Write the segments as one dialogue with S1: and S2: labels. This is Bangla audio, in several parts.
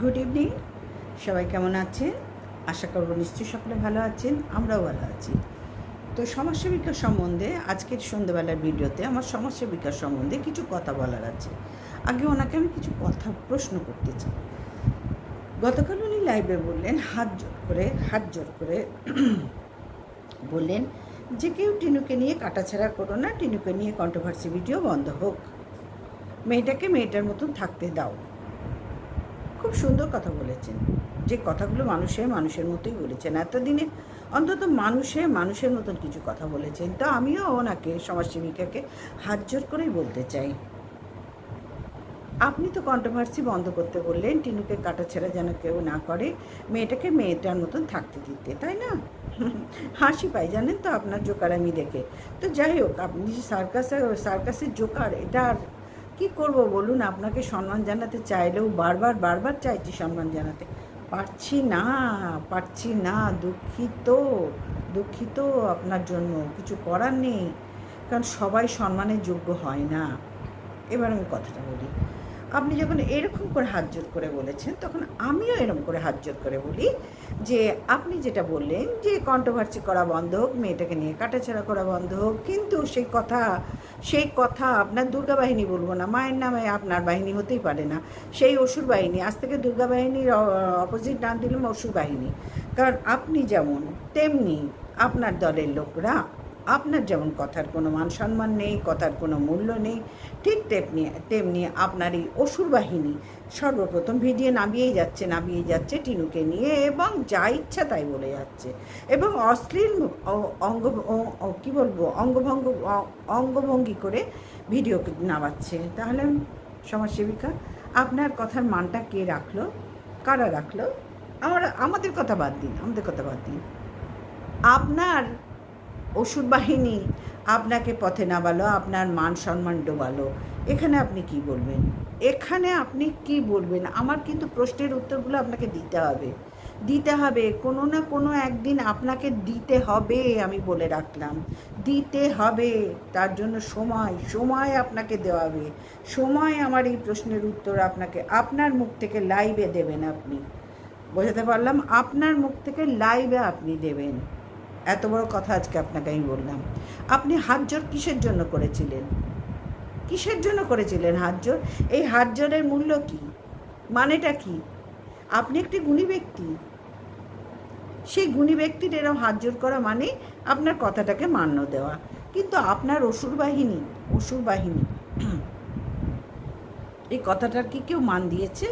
S1: গুড ইভিনিং সবাই কেমন আছেন? আশা করব নিশ্চয়ই সকলে ভালো আছেন, আমরাও ভালো আছি। তো সমাজসেবিকা সম্বন্ধে আজকের সন্ধ্যেবেলার ভিডিওতে আমার সমাজসেবিকা সম্বন্ধে কিছু কথা বলার আছে। আগে ওনাকে আমি কিছু কথা, প্রশ্ন করতে চাই। গতকাল উনি লাইভে বললেন, হাত জোর করে, হাত জোর করে বললেন যে কেউ টিনুকে নিয়ে কাটাছাড়া করো না, টিনুকে নিয়ে কন্ট্রোভার্সি ভিডিও বন্ধ হোক। মেয়েটাকে মেয়েটার মতন থাকতে দাও। খুব সুন্দর কথা বলেছেন। যে কথাগুলো মানুষে মানুষের মতোই বলেছেন। এতদিনে অন্তত মানুষে মানুষের মতন কিছু কথা বলেছেন। তো আমিও ওনাকে, সমাজসেবিকাকে হাত জোর করেই বলতে চাই। আপনি তো কন্ট্রোভার্সি বন্ধ করতে বললেন, টিনুকে কাটা কাটাছেড়া যেন কেউ না করে, মেয়েটাকে মেয়েটার মতন থাকতে দিতে, তাই না? হাসি পাই, জানেন তো আপনার জোকার আমি দেখে। তো যাই হোক, আপনি সার্কাসে, সার্কাসের জোকার, এটা আর কী করব বলুন? আপনাকে সম্মান জানাতে চাইলেও বারবার বারবার চাইছি সম্মান জানাতে। পারছি না পারছি না, দুঃখিত দুঃখিত আপনার জন্য, কিছু করার নেই। কারণ সবাই সম্মানের যোগ্য হয় না। এবার আমি কথাটা বলি। আপনি যখন এরকম করে হাত জোর করে বলেছেন, তখন আমিও এরকম করে হাত জোর করে বলি যে, আপনি যেটা বললেন যে কন্ট্রোভার্সি করা বন্ধ হোক, মেয়েটাকে নিয়ে কাটাছাড়া করা বন্ধ হোক, কিন্তু সেই কথা সেই কথা আপনার দুর্গা বাহিনী বলব না, মায়ের নামে আপনার বাহিনী হতেই পারে না। সেই অসুর বাহিনী, আজ থেকে দুর্গা বাহিনীর অপোজিট নাম দিলাম অসুর বাহিনী। কারণ আপনি যেমন, তেমনি আপনার দলের লোকরা আপনার যেমন কথার কোনো মান সম্মান নেই, কথার কোনো মূল্য নেই, ঠিক তেমনি তেমনি আপনার এই অসুর বাহিনী সর্বপ্রথম ভিডিও নামিয়েই যাচ্ছে নামিয়ে যাচ্ছে টিনুকে নিয়ে এবং যা ইচ্ছা তাই বলে যাচ্ছে। এবং অশ্লীল অঙ্গ কী বলব, অঙ্গভঙ্গ অঙ্গভঙ্গি করে ভিডিও নামাচ্ছে। তাহলে সমাজসেবিকা, আপনার কথার মানটা কে রাখল, কারা রাখল? আমরা, আমাদের কথা বাদ দিন, আমাদের কথা বাদ দিন। আপনার অসুর বাহিনী আপনাকে পথে নামালো, আপনার মান সম্মান ডোবালো। এখানে আপনি কি বলবেন? এখানে আপনি কি বলবেন? আমার কিন্তু প্রশ্নের উত্তরগুলো আপনাকে দিতে হবে। দিতে হবে, কোনো না কোনো একদিন আপনাকে দিতে হবে আমি বলে রাখলাম। দিতে হবে, তার জন্য সময় সময় আপনাকে দেওয়া হবে। সময় আমার এই প্রশ্নের উত্তর আপনাকে, আপনার মুখ থেকে লাইভে দেবেন আপনি। বোঝাতে পারলাম? আপনার মুখ থেকে লাইভে আপনি দেবেন। এত বড় কথা আজকে আপনাকে আমি বললাম। আপনি হাত জোর কিসের জন্য করেছিলেন? কিসের জন্য করেছিলেন হাত জোর এই হাত জোরের মূল্য কি? মানেটা কি? আপনি একটি গুণী ব্যক্তি। সেই গুণী ব্যক্তির এরকম হাত জোর করা মানে আপনার কথাটাকে মান্য দেওয়া। কিন্তু আপনার অসুর বাহিনী অসুর বাহিনী, এই কথাটার কি কেউ মান দিয়েছে?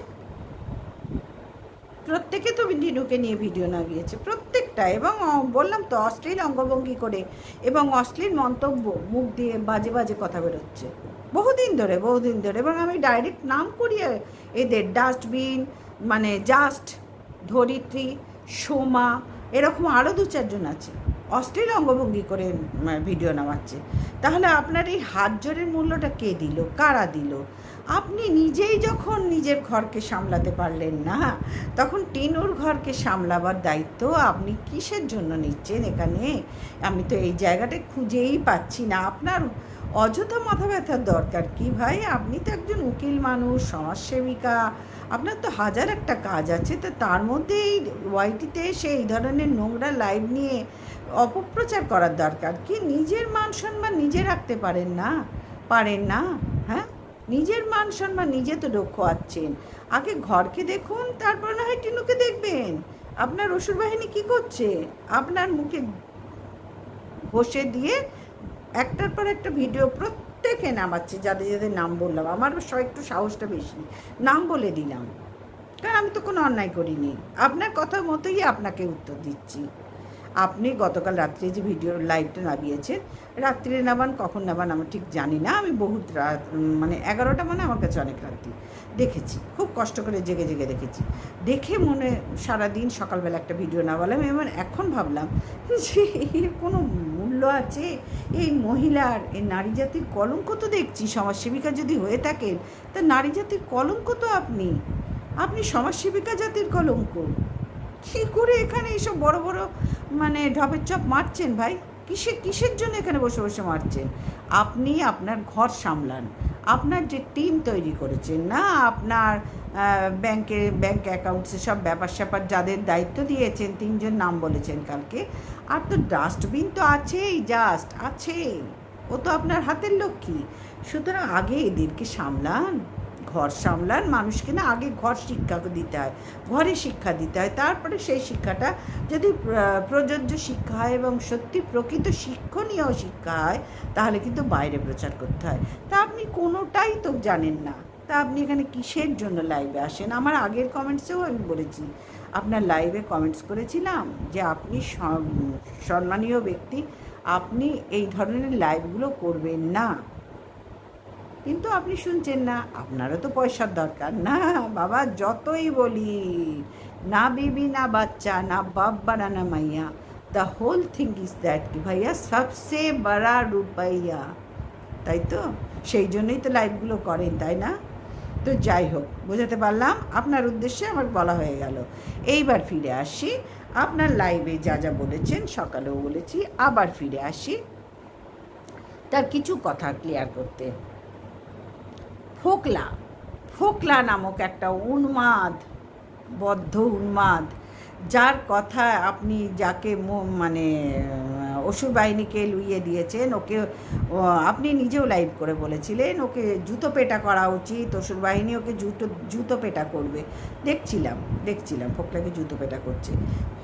S1: প্রত্যেকে তো টিনুকে নিয়ে ভিডিও নামিয়েছে প্রত্যেকটা। এবং বললাম তো, অশ্লীল অঙ্গভঙ্গি করে এবং অশ্লীল মন্তব্য, মুখ দিয়ে বাজে বাজে কথা বেরোচ্ছে। বহুদিন ধরে বহুদিন ধরে। এবং আমি ডাইরেক্ট নাম করিয়ে এদের ডাস্টবিন মানে জাস্ট ধরিত্রী, সোমা, এরকম আরও দু চারজন আছে। অশ্লীল অঙ্গভঙ্গি করে ভিডিও নামাচ্ছে। তাহলে আপনার এই হাত জোরের মূল্যটা কে দিল? কারা দিল? আপনি নিজেই যখন নিজের ঘরকে সামলাতে পারলেন না, তখন টিনুর ঘরকে সামলাবার দায়িত্ব আপনি কিসের জন্য নিচ্ছেন এখানে? আমি তো এই জায়গাটা খুঁজেই পাচ্ছি না। আপনার অযথা মাথা ব্যথার দরকার কি ভাই? আপনি তো একজন উকিল মানুষ, সমাজসেবিকা। আপনার তো হাজার একটা কাজ আছে, তো তার মধ্যে এই ওয়াইটিতে এসে এই ধরনের নোংরা লাইভ নিয়ে অপপ্রচার করার দরকার। কি নিজের মান সম্মান নিজে রাখতে পারেন না? পারেন না? হ্যাঁ? নিজের মান সম্মান নিজে তো লক্ষ্য আছেন আগে ঘরকে দেখুন, তারপর না হয় টিনুকে দেখবেন। আপনার অসুর বাহিনী কী করছে? আপনার মুখে ঘষে দিয়ে একটার পর একটা ভিডিও প্রত্যেকে নামাচ্ছে, যাদের যাদের নাম বললাম। আমার একটু সাহসটা বেশি। নাম বলে দিলাম। কারণ আমি তো কোনো অন্যায় করিনি। আপনার কথা মতোই আপনাকে উত্তর দিচ্ছি। আপনি গতকাল রাত্রে যে ভিডিও লাইভটা নামিয়েছেন, রাত্রে নামান, কখন নামান আমি ঠিক জানি না। আমি বহুত রাত মানে এগারোটা মানে আমার কাছে অনেক রাত্রি। দেখেছি, খুব কষ্ট করে জেগে জেগে দেখেছি। দেখে মনে সারাদিন সকালবেলা একটা ভিডিও না নামালাম এবং এখন ভাবলাম যে এর কোনো মূল্য আছে? এই মহিলার, এই নারী জাতির কলঙ্ক তো দেখছি, সমাজসেবিকা যদি হয়ে থাকেন, তা নারী জাতির কলঙ্ক তো আপনি। আপনি সমাজসেবিকা জাতির কলঙ্ক। কী করে এখানে এইসব বড় বড় মানে ঢপের চপ মারছেন ভাই? কিসে কিসের জন্য এখানে বসে বসে মারছেন? আপনি আপনার ঘর সামলান। আপনার যে টিম তৈরি করেছেন, না আপনার ব্যাংকে, ব্যাংক অ্যাকাউন্টসে সব ব্যাপার স্যাপার যাদের দায়িত্ব দিয়েছেন, তিনজন নাম বলেছেন কালকে। আর তো ডাস্টবিন তো আছেই জাস্ট আছেই। ও তো আপনার হাতের লক্ষ্মী। সুতরাং আগে এদেরকে সামলান। ঘর সামলান, মানুষকে না আগে ঘর শিক্ষা দিতে হয়, ঘরে শিক্ষা দিতে হয়। তারপরে সেই শিক্ষাটা যদি প্রযোজ্য শিক্ষা হয় এবং সত্যি প্রকৃত শিক্ষণীয় শিক্ষা হয়, তাহলে কিন্তু বাইরে প্রচার করতে হয়। তা আপনি কোনোটাই তো জানেন না। তা আপনি এখানে কিসের জন্য লাইভে আসেন? আমার আগের কমেন্টসেও আমি বলেছি। আপনার লাইভে কমেন্টস করেছিলাম যে আপনি সম্মানীয় ব্যক্তি, আপনি এই ধরনের লাইভগুলো করবেন না। কিন্তু আপনি শুনছেন না, আপনারও তো পয়সার দরকার। না, বাবা, যতই বলি, না বিবি, না বাচ্চা, না বাপ বানানা মাইয়া the whole thing is that কি ভাইয়া? সবসে বড়া রুপাইয়া তাই তো? সেই জন্যই তো লাইভগুলো করেন, তাই না? তো যাই হোক, বোঝাতে পারলাম, আপনার উদ্দেশ্যে আমার বলা হয়ে গেল। এইবার ফিরে আসি, আপনার লাইভে যা যা বলেছেন, সকালেও বলেছি, আবার ফিরে আসি। তার কিছু কথা ক্লিয়ার করতে। ফোকলা ফোকলা নামক একটা উন্মাদ, বদ্ধ উন্মাদ, যার কথা আপনি যাকে মানে অসুর বাহিনীকে লুইয়ে দিয়েছেন, ওকে আপনি নিজেও লাইভ করে বলেছিলেন, ওকে জুতো পেটা করা উচিত, অসুর বাহিনী ওকে জুতো জুতো পেটা করবে। দেখছিলাম দেখছিলাম ফোকলাকে জুতো পেটা করছে।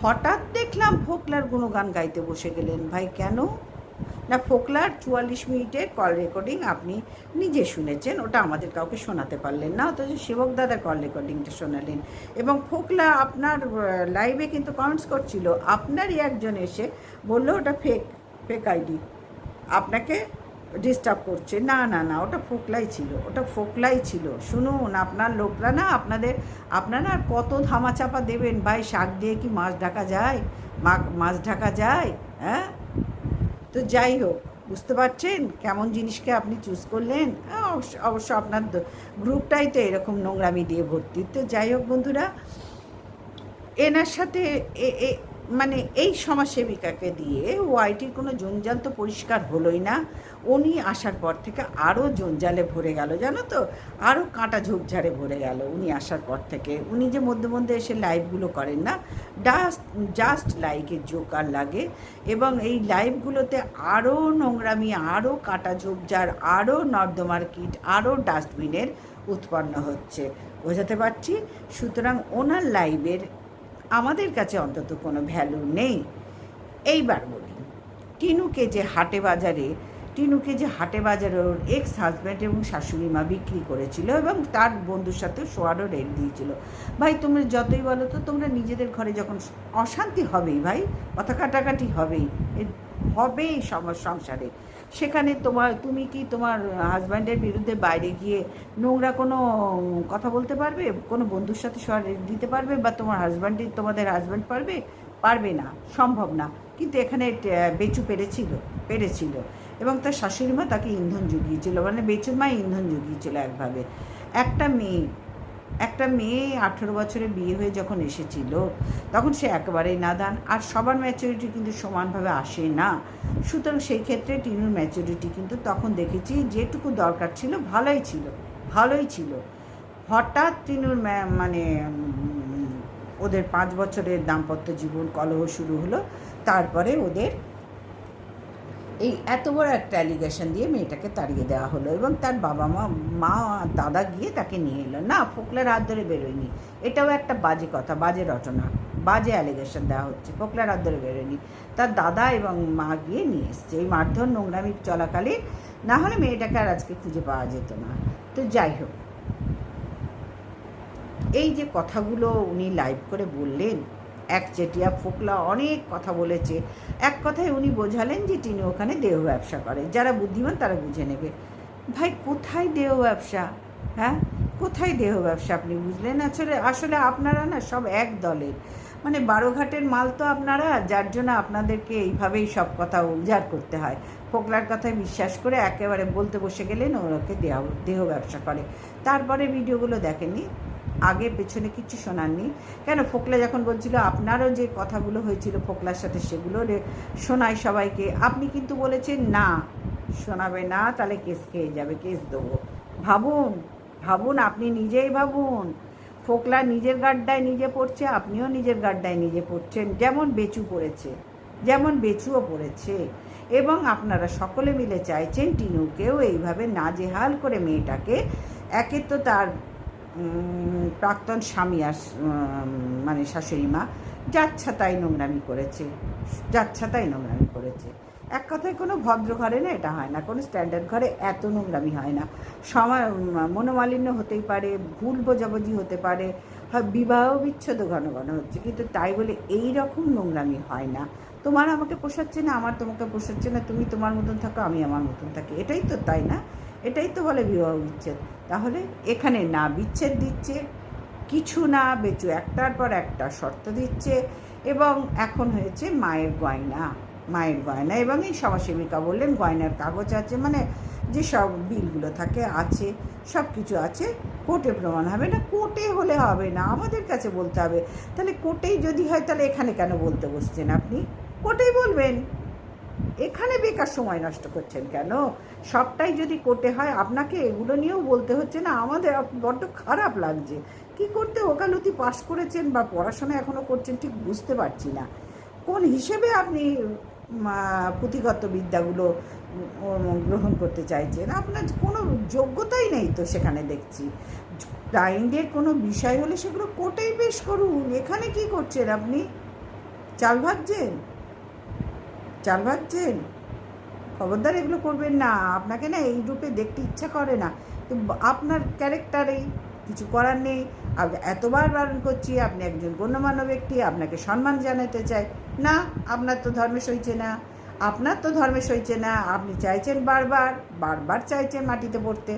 S1: হঠাৎ দেখলাম ফোকলার গুণগান গাইতে বসে গেলেন। ভাই, কেন? না ফোকলার চুয়াল্লিশ মিনিটের কল রেকর্ডিং আপনি নিজে শুনেছেন, ওটা আমাদের কাউকে শোনাতে পারলেন না, অথচ সেবক দাদা কল রেকর্ডিংটা শোনালেন। এবং ফোকলা আপনার লাইভে কিন্তু কমেন্টস করছিল, আপনারই একজন এসে বলল, ওটা ফেক ফেক আইডি আপনাকে ডিস্টার্ব করছে। না না না, ওটা ফোকলাই ছিল, ওটা ফোকলাই ছিল। শুনুন, আপনার লোকরা না আপনাদের, আপনারা আর কত ধামাচাপা দেবেন, ভাই, শাক দিয়ে কি মাছ ঢাকা যায়? মাছ ঢাকা যায়? হ্যাঁ? তো যাই হোক বুঝতে পারছেন কেমন জিনিসকে আপনি চুজ করলেন? হ্যাঁ, অবশ্য আপনার গ্রুপটাই তো এরকম নোংরামি দিয়ে ভর্তি। তো যাই হোক বন্ধুরা এনার সাথে মানে এই সমাজসেবিকাকে দিয়ে ওয়াইটির কোনো জঞ্জাল তো পরিষ্কার হলোই না। উনি আসার পর থেকে আরও জঞ্জালে ভরে গেল, জানো তো? আরও কাঁটা ঝোপঝাড়ে ভরে গেল উনি আসার পর থেকে। উনি যে মধ্যে মধ্যে এসে লাইভগুলো করেন না ডাস্ট জাস্ট লাইকে জোকার লাগে এবং এই লাইভগুলোতে আরও নোংরামি আরও কাঁটা ঝোপঝাড় আরও নর্দমার কিট আরও ডাস্টবিনের উৎপন্ন হচ্ছে। বোঝাতে পারছি? সুতরাং ওনার লাইভের আমাদের কাছে অন্তত কোনো ভ্যালু নেই। এইবার বলি টিনুকে যে হাটে বাজারে টিনুকে যে হাটে বাজারে ওর এক্স হাজব্যান্ড এবং শাশুড়ি মা বিক্রি করেছিল এবং তার বন্ধুর সাথে শোয়ারও রেট দিয়েছিল। ভাই, তোমরা যতই বলো তো, তোমরা নিজেদের ঘরে যখন অশান্তি হবেই ভাই, কথা কাটাকাটি হবেই হবেই সংসারে। সেখানে তোমার, তুমি কি তোমার হাজব্যান্ডের বিরুদ্ধে বাইরে গিয়ে নোংরা কোনো কথা বলতে পারবে? কোনো বন্ধুর সাথে শোয়া রেট দিতে পারবে? বা তোমার হাজব্যান্ডের তোমাদের হাজব্যান্ড পারবে? পারবে না, সম্ভব না। কিন্তু এখানে বেচু পেরেছিল পেরেছিল। এবং তার শাশুড়ি মা তাকে ইন্ধন জুগিয়েছিল মানে বেচুর মা ইন্ধন জুগিয়েছিল একভাবে। একটা মেয়ে একটা মেয়ে আঠেরো বছরে বিয়ে হয়ে যখন এসেছিল, তখন সে একেবারেই নাদান। আর সবার ম্যাচুরিটি কিন্তু সমানভাবে আসে না। সুতরাং সেই ক্ষেত্রে টিনুর ম্যাচুরিটি কিন্তু তখন দেখেছি যেটুকু দরকার ছিল, ভালোই ছিল ভালোই ছিল। হঠাৎ টিনুর মানে ওদের পাঁচ বছরের দাম্পত্য জীবন কলহ শুরু হলো। তারপরে ওদের এই এত বড় একটা অ্যালিগেশন দিয়ে মেয়েটাকে তাড়িয়ে দেওয়া হলো এবং তার বাবা মা মা দাদা গিয়ে তাকে নিয়ে এলো। না, ফোকলার হাত ধরে বেরোয়নি। এটাও একটা বাজে কথা, বাজে রচনা বাজে অ্যালিগেশন দেওয়া হচ্ছে। ফোকলার হাত ধরে বেরোয়নি। তার দাদা এবং মা গিয়ে নিয়ে এসছে। এই মারধর নোংরামি চলাকালীন না হলে মেয়েটাকে আর আজকে খুঁজে পাওয়া যেত না। তো যাই হোক, এই যে কথাগুলো উনি লাইভ করে বললেন এক চেটিয়া ফোকলা অনেক কথা বলেছে। এক কথায় উনি বোঝালেন যে তিনি ওখানে দেহ ব্যবসা করে যারা বুদ্ধিমান তারা বুঝে নেবে। ভাই, কোথায় দেহ ব্যবসা? হ্যাঁ? কোথায় দেহ ব্যবসা আপনি বুঝলেন? আসলে আসলে আপনারা না সব এক দলের। মানে বারোঘাটের মাল তো আপনারা, যার জন্য আপনাদেরকে এইভাবেই সব কথা উজাড় করতে হয়। ফোকলার কথায় বিশ্বাস করে একেবারে বলতে বসে গেলেন ওরাকে দেহ দেহ ব্যবসা করে। তারপরে ভিডিওগুলো দেখেননি? আগে পেছনে কিছু শোনাননি। কেন? ফোকলা যখন বলছিল আপনারও যে কথাগুলো হয়েছিল ফোকলার সাথে সেগুলো শোনায় সবাইকে। আপনি কিন্তু বলেছেন, না, শোনাবে না, তাহলে কেস খেয়ে যাবে, কেস দেবো। ভাবুন ভাবুন, আপনি নিজেই ভাবুন। ফোকলা নিজের গাড্ডায় নিজে পড়ছে, আপনিও নিজের গাড্ডায় নিজে পড়ছেন। যেমন বেচু পড়েছে, যেমন বেচুও পড়েছে। এবং আপনারা সকলে মিলে চাইছেন টিনুকেও এইভাবে নাজেহাল করে মেয়েটাকে, একে তো তার প্রাক্তন স্বামী আর মানে শাশুড়ি মা যাচ্ছা তাই নোংরামি করেছে যাচ্ছা তাই নোংরামি করেছে। এক কথায় কোনো ভদ্র ঘরে না এটা হয় না, কোনো স্ট্যান্ডার্ড ঘরে এত নোংরামি হয় না। সময় মনোমালিন্য হতেই পারে, ভুল বোঝাবুঝি হতে পারে, হয় বিবাহ বিচ্ছেদ ঘন ঘন হচ্ছে, কিন্তু তাই বলে এই রকম নোংরামি হয় না। তোমার আমাকে পোষাচ্ছে না, আমার তোমাকে পোষাচ্ছে না, তুমি তোমার মতন থাকো, আমি আমার মতন থাকি। এটাই তো তাই না? এটাই তো বলে বিবাহ বিচ্ছেদ। তাহলে এখানে না বিচ্ছেদ দিচ্ছে, কিছু না, বেচু একটার পর একটা শর্ত দিচ্ছে এবং এখন হয়েছে মায়ের গয়না মায়ের গয়না এবং এই সমাজসেবিকা বললেন গয়নার কাগজ আছে মানে যে সব বিলগুলো থাকে, আছে সব কিছু আছে, কোর্টে প্রমাণ হবে না, কোর্টে হলে হবে না, আমাদের কাছে বলতে হবে। তাহলে কোর্টেই যদি হয়, তাহলে এখানে কেন বলতে বসছেন আপনি? কোর্টেই বলবেন। এখানে বেকার সময় নষ্ট করছেন কেন? সবটাই যদি কোর্টে হয়, আপনাকে এগুলো নিয়েও বলতে হচ্ছে না, আমাদের বড্ড খারাপ লাগছে। কি করতে ওকালতি পাশ করেছেন বা পড়াশোনা এখনও করছেন ঠিক বুঝতে পারছি না। কোন হিসেবে আপনি পুঁথিগত বিদ্যাগুলো গ্রহণ করতে চাইছেন? আপনার কোনো যোগ্যতাই নেই তো সেখানে দেখছি। ক্লায়েন্টের কোনো বিষয় হলে সেগুলো কোর্টেই পেশ করুন। এখানে কি করছেন আপনি? চাল ভাবছেন চাল ভাবছেন খবরদার এগুলো করবেন না। আপনাকে না এই রূপে দেখতে ইচ্ছা করে না। তো আপনার ক্যারেক্টারেই কিছু করার নেই। এতবার বারণ করছি, আপনি একজন গণ্যমান্য ব্যক্তি, আপনাকে সম্মান জানাতে চাই। না, আপনার তো ধর্মে সইছে না। আপনার তো ধর্মে সইছে না। আপনি চাইছেন বারবার বারবার চাইছেন মাটিতে পড়তে।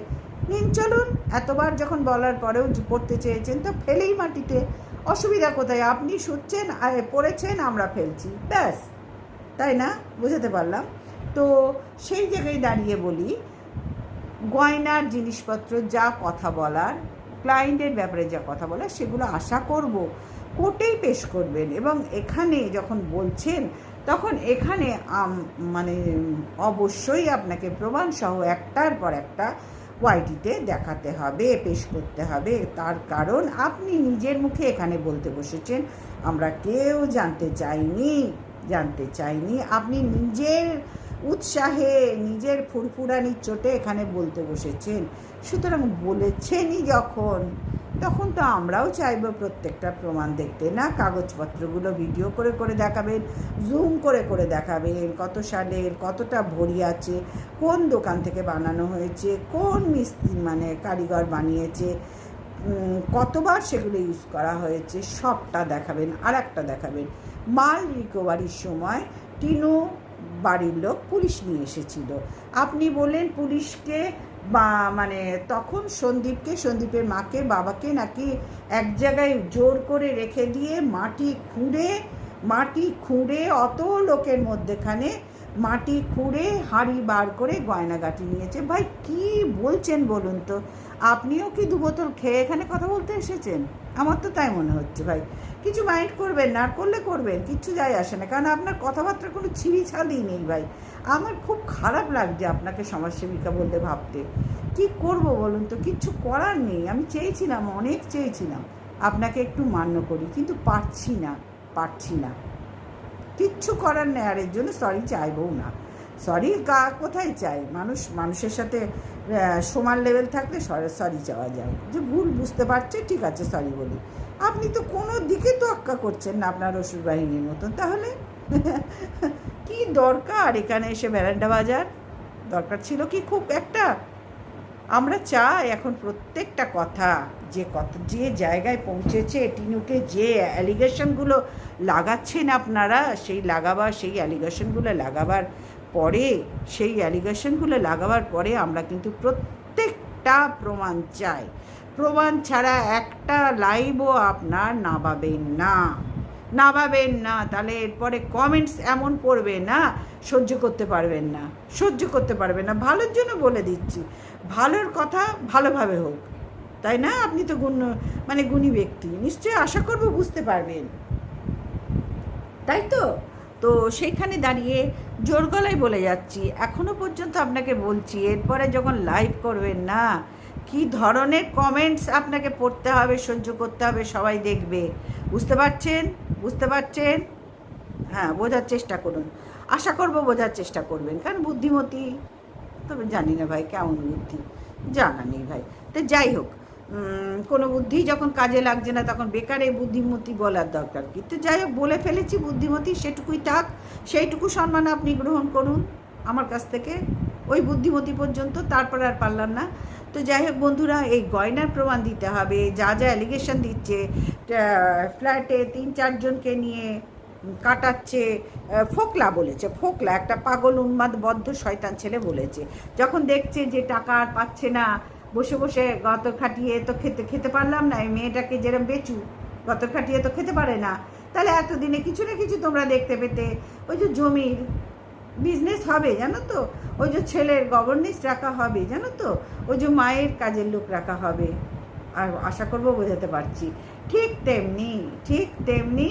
S1: নিন, চলুন। এতবার যখন বলার পরেও পড়তে চেয়েছেন, তো ফেলেই মাটিতে। অসুবিধা কোথায়? আপনি শুচ্ছেন পড়েছেন, আমরা ফেলছি। ব্যাস। তাই না? বুঝাতে পারলাম। তো সেই জায়গায় দাঁড়িয়ে বলি, গয়নার জিনিসপত্র যা কথা বলার ক্লায়েন্টের ব্যাপারে যা কথা বলার, সেগুলো আশা করব। কোর্টেই পেশ করবেন এবং এখানে যখন বলছেন, তখন এখানে মানে অবশ্যই আপনাকে প্রমাণসহ একটার পর একটা ওয়াইটিতে দেখাতে হবে, পেশ করতে হবে। তার কারণ আপনি নিজের মুখে এখানে বলতে বসেছেন, আমরা কেউ জানতে চাইনি। জানতে চাইনি। আপনি নিজের উৎসাহে নিজের ফুরফুরানির চোটে এখানে বলতে বসেছেন। সুতরাং বলেছেনই যখন, তখন তো আমরাও চাইব প্রত্যেকটা প্রমাণ দেখতে। না, কাগজপত্রগুলো ভিডিও করে করে দেখাবেন, জুম করে করে দেখাবেন, কত সালের, কতটা ভরি আছে, কোন দোকান থেকে বানানো হয়েছে, কোন মিস্ত্রি মানে কারিগর বানিয়েছে কতবার সেগুলো ইউজ করা হয়েছে, সবটা দেখাবেন আর একটা দেখাবেন। মাল রিকভারির সময় টিনু বাড়ির লোক পুলিশ নিয়ে এসেছিল। আপনি বললেন পুলিশকে বা মানে তখন সন্দীপকে, সন্দীপের মাকে, বাবাকে নাকি এক জায়গায় জোর করে রেখে দিয়ে মাটি খুঁড়ে মাটি খুঁড়ে অত লোকের মধ্যেখানে মাটি খুঁড়ে হাঁড়ি বার করে গয়নাগাটি নিয়েছে। ভাই, কি বলছেন বলুন তো? আপনিও কি দু বোতল খেয়ে এখানে কথা বলতে এসেছেন? আমার তো তাই মনে হচ্ছে ভাই। কিছু মাইন্ড করবেন না, আর করলে করবেন, কিচ্ছু যায় আসে না। কারণ আপনার কথাবার্তার কোনো ছিঁড়ি ছাড়ই নেই ভাই। আমার খুব খারাপ লাগছে আপনাকে সমাজসেবিকা বলতে ভাবতে। কি করব বলুন তো? কিচ্ছু করার নেই। আমি চেয়েছিলাম, অনেক চেয়েছিলাম। আপনাকে একটু মান্য করি, কিন্তু পারছি না পারছি না। কিচ্ছু করার নেই। আর এর জন্য সরি চাইবও না। সরি কোথায় চাই? মানুষ, মানুষের সাথে সমান লেভেল থাকলে সরি চাওয়া যায়। যে ভুল বুঝতে পারছে, ঠিক আছে সরি বলি। আপনি তো কোনো দিকে তো আক্কা করছেন না আপনার অসুর বাহিনীর মতন। তাহলে কি দরকার এখানে এসে ভ্যারান্ডা বাজার? দরকার ছিল কি খুব একটা? আমরা চাই এখন প্রত্যেকটা কথা, যে কত যে জায়গায় পৌঁছেছে, টিনুকে যে অ্যালিগেশনগুলো লাগাচ্ছেন আপনারা, সেই লাগাবার, সেই অ্যালিগেশনগুলো লাগাবার পরে সেই অ্যালিগেশনগুলো লাগাবার পরে আমরা কিন্তু প্রত্যেকটা প্রমাণ চাই। প্রমাণ ছাড়া একটা লাইভও আপনার নাবাবেন না। নাবাবেন না, তাহলে এরপরে কমেন্টস এমন পড়বে না, সহ্য করতে পারবেন না, সহ্য করতে পারবেন না। ভালোর জন্য বলে দিচ্ছি, ভালোর কথা ভালোভাবে হোক, তাই না? আপনি তো গুণ মানে গুণী ব্যক্তি, নিশ্চয়ই আশা করব বুঝতে পারবেন। তাই তো? তো সেইখানে দাঁড়িয়ে জোর গলায় বলে যাচ্ছি, এখনও পর্যন্ত আপনাকে বলছি, এরপরে যখন লাইভ করবেন না, কি ধরনের কমেন্টস আপনাকে পড়তে হবে, সহ্য করতে হবে, সবাই দেখবে। বুঝতে পারছেন? বুঝতে পারছেন? হ্যাঁ বোঝার চেষ্টা করুন। আশা করব বোঝার চেষ্টা করবেন, কারণ বুদ্ধিমতী, তবে জানি না ভাই কেমন বুদ্ধি। জানা নেই ভাই। তো যাই হোক কোনো বুদ্ধি যখন কাজে লাগছে না, তখন বেকার এই বুদ্ধিমতী বলার দরকার কি? তো যাই হোক, বলে ফেলেছি, বুদ্ধিমতী সেটুকুই থাক, সেইটুকু সম্মান আপনি গ্রহণ করুন আমার কাছ থেকে। ওই বুদ্ধিমতী পর্যন্ত, তারপর আর পারলাম না। তো যাই হোক বন্ধুরা, এই গয়নার প্রমাণ দিতে হবে, যা যা অ্যালিগেশন দিচ্ছে ফ্ল্যাটে তিন চারজনকে নিয়ে কাটাচ্ছে ফোকলা বলেছে, ফোকলা, একটা পাগল উন্মাদ বদ্ধ শয়তান ছেলে বলেছে। যখন দেখছে যে টাকা আর পাচ্ছে না বসে বসে গত খাটিয়ে তো খেতে খেতে পারলাম না, এই মেয়েটাকে যেরকম বেচু গত খাটিয়ে তো খেতে পারে না। তাহলে এতদিনে কিছু না কিছু তোমরা দেখতে পেতে। ওই যে জমির বিজনেস হবে, জানো তো? ওই যে ছেলের গভর্নেন্স রাখা হবে, জানো তো? ওই যে মায়ের কাজের লোক রাখা হবে। আর আশা করব বোঝাতে পারছি। ঠিক তেমনি ঠিক তেমনি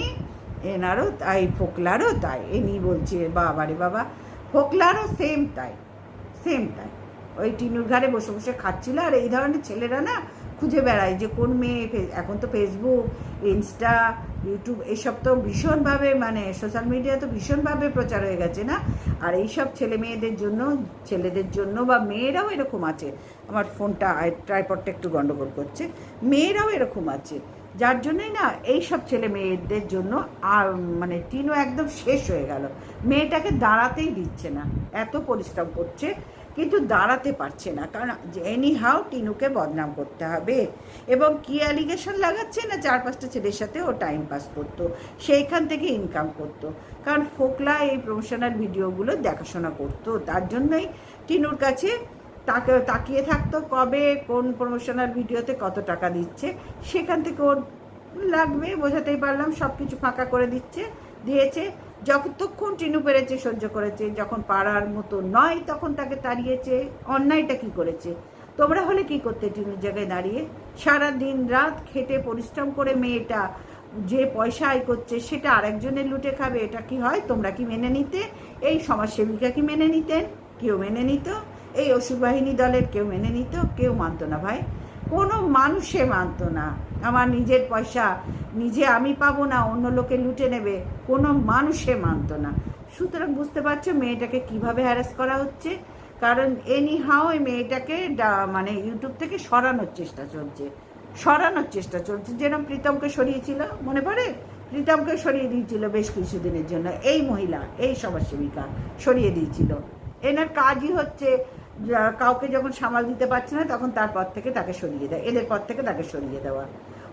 S1: এনারও তাই, ফোকলারও তাই। এনি বলছে, বাবারে বাবা, ফোকলারও সেম তাই সেম তাই। ওই টিনুর ঘরে বসে বসে খাচ্ছিল, আর এই ধরনের ছেলেরা না খুঁজে বেড়ায় যে কোন মেয়ে এখন তো ফেসবুক ইনস্টা ইউটিউব এইসব তো ভীষণভাবে মানে সোশ্যাল মিডিয়া তো ভীষণভাবে প্রচার হয়ে গেছে না? আর এইসব ছেলে মেয়েদের জন্য, ছেলেদের জন্য বা মেয়েরাও এরকম আছে। আমার ফোনটা ট্রাইপডটা একটু গন্ডগোল করছে। মেয়েরাও এরকম আছে। যার জন্যই না এই সব ছেলে মেয়েদের জন্য আর মানে টিনও একদম শেষ হয়ে গেল। মেয়েটাকে দাঁড়াতেই দিচ্ছে না। এত পরিশ্রম করছে। কিন্তু দাঁড়াতে পারছে না। কারণ এনি হাউ টিনুকে বদনাম করতে হবে। এবং কি অ্যালিগেশন লাগাচ্ছে না চার পাঁচটা ছেলের সাথে ও টাইম পাস করতো? সেইখান থেকে ইনকাম করতো। কারণ ফোকলা এই প্রমোশনাল ভিডিওগুলো দেখাশোনা করতো। তার জন্যই টিনুর কাছে তাকে, তাকিয়ে থাকতো কবে, কোন প্রমোশনাল ভিডিওতে কত টাকা দিচ্ছে। সেখান থেকে ওর লাগবে, বোঝাতেই পারলাম সব কিছু ফাঁকা করে দিচ্ছে, দিয়েছে। যতক্ষণ টিনু পেরেছে, সহ্য করেছে, যখন পাড়ার মতো নয় তখন তাকে তাড়িয়েছে, অন্যায়টা কি করেছে? তোমরা হলে কি করতে টিনুর জায়গায় দাঁড়িয়ে? সারা দিন রাত খেটে পরিশ্রম করে মেয়েটা যে পয়সা আয় করছে, সেটা আরেকজনের লুটে খাবে, এটা কি হয়? তোমরা কি মেনে নিতে? এই সমাজসেবিকা কি মেনে নিতেন? কেউ মেনে নিত। এই অসুর বাহিনী দলের কেউ মেনে নিত, কেউ মানতো না ভাই। কোনো মানুষে মানতো না। আমার নিজের পয়সা নিজে আমি পাবো না, অন্য লোকে লুটে নেবে, কোনো মানুষে মানতো না। সুতরাং বুঝতে পারছ মেয়েটাকে কীভাবে হ্যারাস করা হচ্ছে? কারণ এনি হাও এই মেয়েটাকে মানে ইউটিউব থেকে সরানোর চেষ্টা চলছে। সরানোর চেষ্টা চলছে। যেরকম প্রীতমকে সরিয়েছিল, মনে পড়ে? প্রীতমকে সরিয়ে দিয়েছিল বেশ কিছুদিনের জন্য। এই মহিলা, এই সমাজসেবিকা সরিয়ে দিয়েছিল। এনার কাজই হচ্ছে কাউকে যখন সামাল দিতে পারছে না, তখন তারপর থেকে তাকে সরিয়ে দেয়। এদের পর থেকে তাকে সরিয়ে দেওয়া।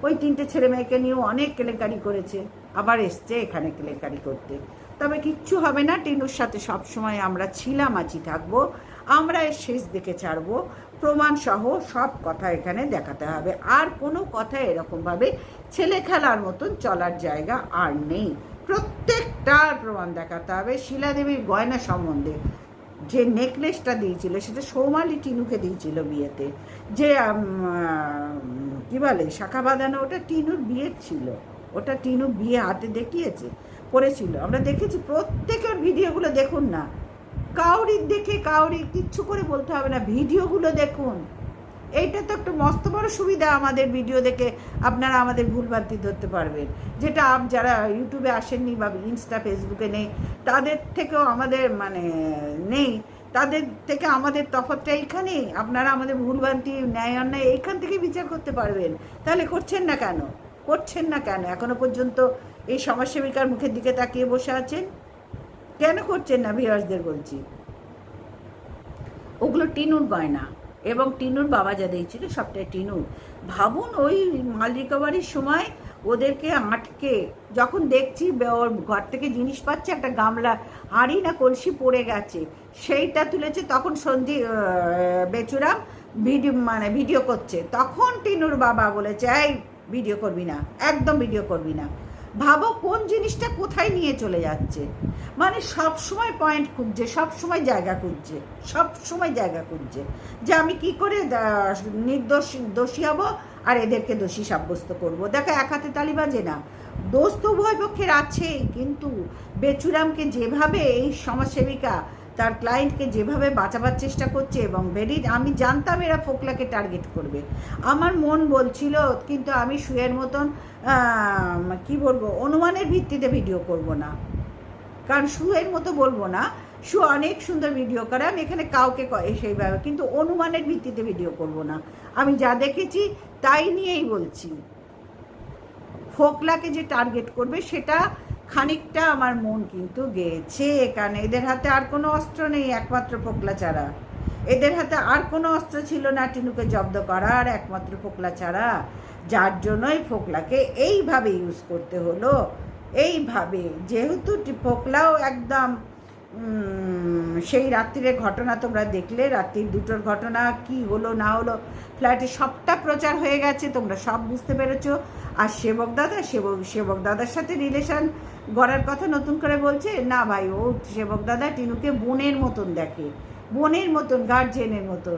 S1: ওই তিনটে ছেলে মেয়েকে নিয়েও অনেক কেলেঙ্কারি করেছে। আবার এসছে এখানে কেলেঙ্কারি করতে। তবে কিচ্ছু হবে না, টিনুর সাথে সবসময় আমরা ছিলাম, আছি, থাকব। আমরা এর শেষ দেখে ছাড়বো। প্রমাণ সহ সব কথা এখানে দেখাতে হবে। আর কোনো কথা এরকমভাবে ছেলে খেলার মতন চলার জায়গা আর নেই। প্রত্যেকটার প্রমাণ দেখাতে হবে শিলাদেবীর গয়না সম্বন্ধে। যে নেকলেসটা দিয়েছিল সেটা সৌমালি টিনুকে দিয়েছিল বিয়েতে। যে কি বলে, শাখা বাঁধানো, ওটা টিনুর বিয়ের ছিল। ওটা টিনু বিয়ে হাতে দেখিয়েছে, পড়েছিল। আমরা দেখেছি প্রত্যেকের ভিডিওগুলো দেখুন না। কাউরির দেখে কাউরি কিচ্ছু করে বলতে হবে না, ভিডিওগুলো দেখুন। এইটা তো একটা মস্ত বড় সুবিধা আমাদের ভিডিও দেখে আপনারা আমাদের ভুল ভুলভ্রান্তি ধরতে পারবেন। যেটা আপ যারা ইউটিউবে আসেননি বা ইনস্টা, ফেসবুকে নেই, তাদের থেকেও আমাদের মানে নেই। তাদের থেকে আমাদের তফাৎটা এইখানেই আপনারা আমাদের ভুলভ্রান্তি, ন্যায় অন্যায় এইখান থেকে বিচার করতে পারবেন। তাহলে করছেন না কেন? করছেন না কেন? এখনও পর্যন্ত এই সমাজসেবিকার মুখের দিকে তাকিয়ে বসে আছেন? কেন করছেন না ভিউয়ার্সদের বলছি? ওগুলো টিনুর গয়না এবং টিনুর বাবা যা দিয়েছিল সবটাই টিনুর। ভাবুন ওই মাল রিকভারির সময় ওদেরকে আটকে, যখন দেখছি ওর ঘর থেকে জিনিস পাচ্ছে, একটা গামলা, হাঁড়ি না কলসি পড়ে গেছে, সেইটা তুলেছে, তখন সন্ধি বেচুরাম ভিডিও মানে ভিডিও করছে। তখন টিনুর বাবা বলেছে, এই ভিডিও করবি না, একদম ভিডিও করবি না। ভাবো কোন জিনিসটা কোথায় নিয়ে চলে যাচ্ছে। মানে সব সময় পয়েন্ট খুঁজছে, সব সময় জায়গা খুঁজছে, সব সময় জায়গা খুঁজছে যে আমি কি করে নির্দোষ, দোষী হব আর এদেরকে দোষী সাব্যস্ত করব। দেখো এক হাতে তালি বাজে না। দোষ তো উভয় পক্ষের আছেই, কিন্তু বেচুরামকে যেভাবে এই সমাজসেবিকা তার ক্লায়েন্টকে যেভাবে বাঁচাবার চেষ্টা করছে এবং ভেরি আমি জানতাম এরা ফোকলাকে টার্গেট করবে। আমার মন বলছিল, কিন্তু আমি শুয়ের মতন কি বলব, অনুমানের ভিত্তিতে ভিডিও করব না। কারণ শুয়ের মতো বলব না শু অনেক সুন্দর ভিডিও করে, আমি এখানে কাউকে সেইভাবে কিন্তু অনুমানের ভিত্তিতে ভিডিও করব না। আমি যা দেখেছি, তাই নিয়েই বলছি। ফোকলাকে যে টার্গেট করবে, সেটা খানিকটা আমার মন কিন্তু গেছে কারণ এদের হাতে আর কোনো অস্ত্র নেই একমাত্র ফোকলা ছাড়া এদের হাতে আর কোনো অস্ত্র ছিল না টিনুকে জব্দ করার একমাত্র ফোকলা ছাড়া যার জন্যই ফোকলাকে এইভাবে ইউজ করতে হলো। এইভাবে। যেহেতু ফোকলাও একদম সেই রাত্রির ঘটনা তোমরা দেখলে, রাত্রির দুটোর ঘটনা, কি হলো, না হলো ফ্ল্যাটে সবটা প্রচার হয়ে গেছে, তোমরা সব বুঝতে পেরেছ। আর সেবক দাদা সেবক সেবক দাদার সাথে রিলেশন গড়ার কথা নতুন করে বলছে, না ভাই, ও সেবক দাদা টিনুকে বোনের মতন দেখে, বোনের মতন গার্জেনের মতন।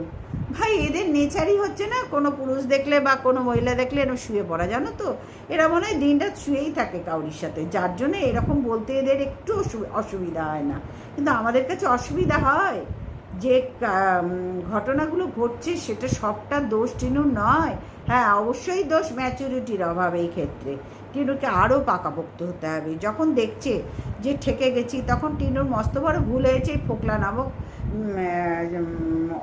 S1: ভাই, এদের নেচারই হচ্ছে না, কোনো পুরুষ দেখলে বা কোনো মহিলা দেখলে এরকম শুয়ে পড়া, জানো তো? এরা মনে হয় দিনটা শুয়েই থাকে কাউরির সাথে, যার জন্য এরকম বলতে এদের একটু অসু- অসুবিধা হয় না। কিন্তু আমাদের কাছে অসুবিধা হয় যে ঘটনাগুলো ঘটছে, সেটা সবটা দোষ টিনুর নয়। হ্যাঁ অবশ্যই দোষ ম্যাচুরিটির অভাব এই ক্ষেত্রে। টিনুকে আরও পাকাপোক্ত হতে হবে। যখন দেখছে যে ঠেকে গেছি, তখন টিনুর মস্ত বড় ভুল হয়েছে ফোকলা নামক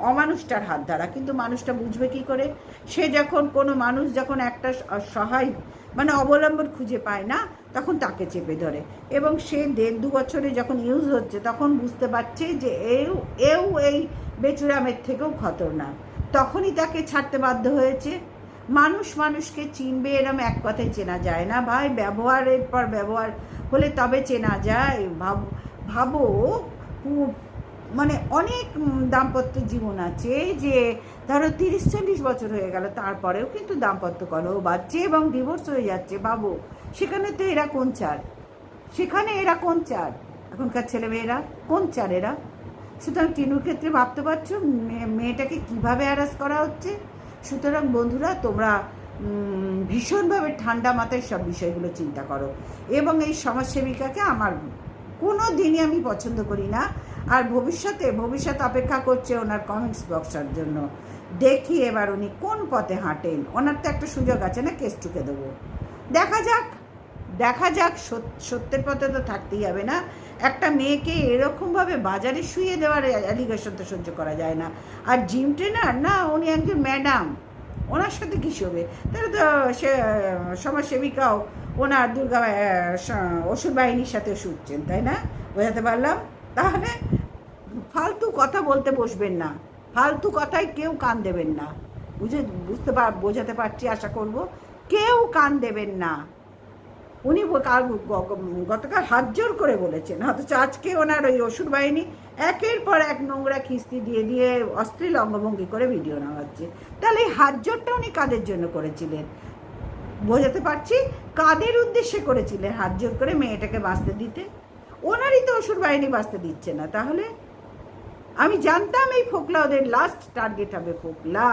S1: অমানুষটার হাত দ্বারা। কিন্তু মানুষটা বুঝবে কি করে? সে যখন, কোনো মানুষ যখন একটা সহায় মানে অবলম্বন খুঁজে পায় না, তখন তাকে চেপে ধরে। এবং সে দেড় দু বছরে যখন ইউজ হচ্ছে, তখন বুঝতে পারছে যে এও এও এই বেচুরামের থেকেও খতরনাক। তখনই তাকে ছাড়তে বাধ্য হয়েছে। মানুষ মানুষকে চিনবে, এরম এক কথায় চেনা যায় না। ভাই, ব্যবহারের পর ব্যবহার হলে তবে চেনা যায়। ভাব, ভাবো মানে অনেক দাম্পত্য জীবন আছে যে, ধরো তিরিশ, চল্লিশ বছর হয়ে গেল, তারপরেও কিন্তু দাম্পত্য কলহ বাড়ছে এবং ডিভোর্স হয়ে যাচ্ছে। বাবু সেখানে তো এরা কোন চার? সেখানে এরা কোন চার? এখনকার ছেলেমেয়েরা, কোন চার এরা সুতরাং টিনুর ক্ষেত্রে ভাবতে পারছ মেয়ে- মেয়েটাকে কীভাবে হ্যারাস করা হচ্ছে? সুতরাং বন্ধুরা, তোমরা ভীষণভাবে ঠান্ডা মাথায় সব বিষয়গুলো চিন্তা করো। এবং এই সমাজসেবিকাকে আমার কোনো দিনই আমি পছন্দ করি না। আর ভবিষ্যতে, ভবিষ্যৎ অপেক্ষা করছে ওনার কমেন্টস বক্সার জন্য। দেখি এবার উনি কোন পথে হাঁটেন। ওনার তো একটা সুযোগ আছে না, কেস টুকে দেবো। দেখা যাক দেখা যাক, সত- সত্যের পথে তো থাকতেই হবে না। একটা মেয়েকে এরকমভাবে বাজারে শুয়ে দেওয়ার অ্যালিগেশন তো সহ্য করা যায় না। আর জিম ট্রেনার না, উনি একজন ম্যাডাম ওনার সাথে কী হবে তাহলে তো সে, সমাজসেবিকাও ওনার দুর্গা অসুর বাহিনীর সাথে শুটছেন তাই না? বোঝাতে পারলাম? তাহলে ফালতু কথা বলতে বসবেন না। ফালতু কথায় কেউ কান দেবেন না। বুঝে, বুঝতে পার বোঝাতে পারছি, আশা করব। কেউ কান দেবেন না। উনি গতকাল হাত জোর করে বলেছেন। অথচ আজকে ওনার ওই অসুর বাহিনী একের পর এক নোংরা খিস্তি দিয়ে দিয়ে অশ্লীল অঙ্গভঙ্গি করে ভিডিও নেওয়া হচ্ছে তাহলে এই হাত জোরটা উনি কাদের জন্য করেছিলেন? বোঝাতে পারছি? কাদের উদ্দেশ্যে করেছিলেন হাত জোর করে মেয়েটাকে বাঁচতে দিতে? ওনারই তো অসুর বাহিনী বাঁচতে দিচ্ছে না। তাহলে আমি জানতাম এই ফোকলা ওদের লাস্ট টার্গেট হবে ফোকলা।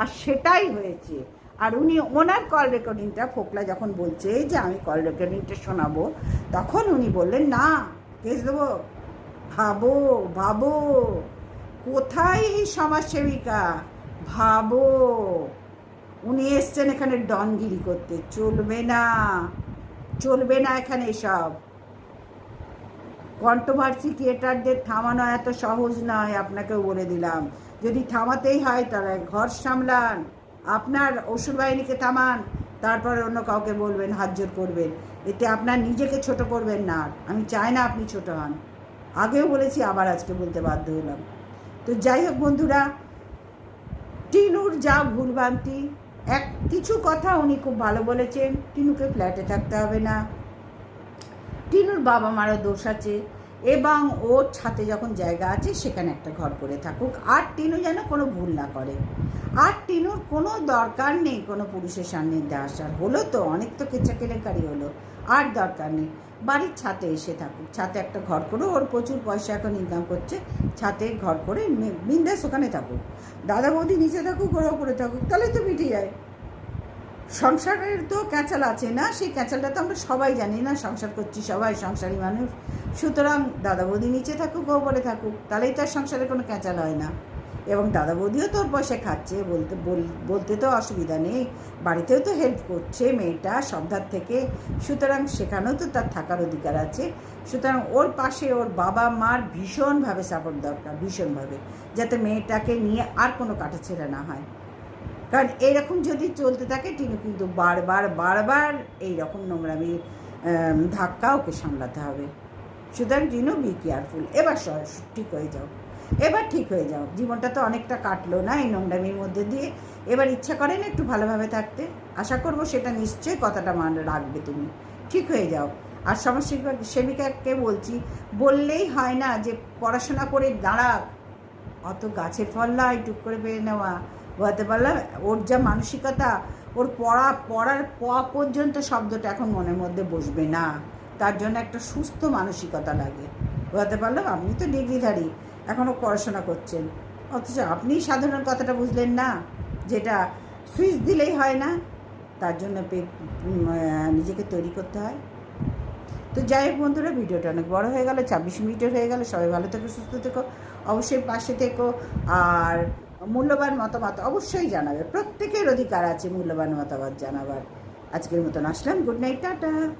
S1: আর সেটাই হয়েছে। আর উনি ওনার কল রেকর্ডিংটা ফোকলা যখন বলছে যে আমি কল রেকর্ডিংটা শোনাবো, তখন উনি বললেন, না কেস দেবো। ভাবো ভাবো, কোথায় এই সমাজসেবিকা? ভাবো। উনি এসছেন এখানে ডনগিরি করতে। চলবে না চলবে না এখানে এসব। কন্ট্রোভার্সি ক্রিয়েটারদের থামানো এত সহজ নয়, আপনাকেও বলে দিলাম। যদি থামাতেই হয়, তাহলে ঘর সামলান। আপনার অসুর বাহিনীকে থামান, তারপরে অন্য কাউকে বলবেন, হাত জোর করবেন। এতে আপনার নিজেকে ছোট করবেন না আমি চাই না আপনি ছোট হন। আগেও বলেছি, আবার আজকে বলতে বাধ্য হলাম। তো যাই হোক বন্ধুরা, টিনুর যা ভুলভ্রান্তি, এক কিছু কথা উনি খুব ভালো বলেছেন, টিনুকে ফ্ল্যাটে থাকতে হবে না। টিনুর বাবা মারও দোষ আছে। এবং ওর ছাতে যখন জায়গা আছে, সেখানে একটা ঘর করে থাকুক। আর টিনু যেন কোনো ভুল না করে। আর টিনুর কোনো দরকার নেই, কোনো পুরুষের সান্নিধ্যে আসার। হলো তো, অনেক তো কেচা কেলেঙ্কারি হলো। আর দরকার নেই। বাড়ির ছাতে এসে থাকুক। ছাতে একটা ঘর করে ওর প্রচুর পয়সা এখন ইনকাম করছে। ছাতে ঘর করে বিন্দাস ওখানে থাকুক। দাদা বৌদি নিচে থাকুক ওরা উপরে থাকুক। তাহলে তো মিটে যায়। সংসারের তো ক্যাচাল আছে না, সেই ক্যাচালটা তো আমরা সবাই জানি না, সংসার করছি সবাই, সংসারী মানুষ। সুতরাং দাদা বৌদি নিচে থাকুক ও বলে থাকুক, তাহলেই তার সংসারে কোনো ক্যাচাল হয় না। এবং দাদা বৌদিও তোর পয়সা খাচ্ছে, বলতে, বল- বলতে তো অসুবিধা নেই। বাড়িতেও তো হেল্প করছে মেয়েটা সবধার থেকে, সুতরাং সেখানেও তো তার থাকার অধিকার আছে। সুতরাং ওর পাশে ওর বাবা মার ভীষণভাবে সাপোর্ট দরকার, ভীষণভাবে, যাতে মেয়েটাকে নিয়ে আর কোনো কাটাছেড়া না হয়। কারণ এরকম যদি চলতে থাকে টিনু কিন্তু বারবার বারবার এইরকম নোংরামির আম, ধাক্কা ওকে সামলাতে হবে। সুতরাং টিনু বি কেয়ারফুল এবার ঠিক হয়ে যাও। এবার ঠিক হয়ে যাও। জীবনটা তো অনেকটা কাটলো না এই নোংরামির মধ্যে দিয়ে। এবার ইচ্ছা করে না একটু ভালোভাবে থাকতে। আশা করব সেটা নিশ্চয়ই কথাটা মান রাখবে তুমি। ঠিক হয়ে যাও। আর সমাজ সেবিকা- সেবিকাকে বলছি বললেই হয় না যে পড়াশোনা করে দাঁড়া। অত গাছের ফল নয় টুক করে পেয়ে নেওয়া। বলতে পারলাম? ওর যা মানসিকতা, ওর পড়া, পড়ার প পর্যন্ত শব্দটা এখন মনের মধ্যে বসবে না। তার জন্য একটা সুস্থ মানসিকতা লাগে। বলতে পারলাম? আপনি তো ডিগ্রিধারী এখনও পড়াশোনা করছেন। অথচ আপনি সাধারণ কথাটা বুঝলেন না, যেটা সুইচ দিলেই হয় না। তার জন্য নিজেকে তৈরি করতে হয়। তো যাই হোক বন্ধুরা, ভিডিওটা অনেক বড় হয়ে গেল, ছাব্বিশ মিনিটের হয়ে গেল। সবাই ভালো থেকো, সুস্থ থেকো, অবশ্যই পাশে থেকো। আর মূল্যবান মতামত অবশ্যই জানাবে। প্রত্যেকের অধিকার আছে মূল্যবান মতামত জানাবার। আজকের মতন আসলাম। Good night, tata.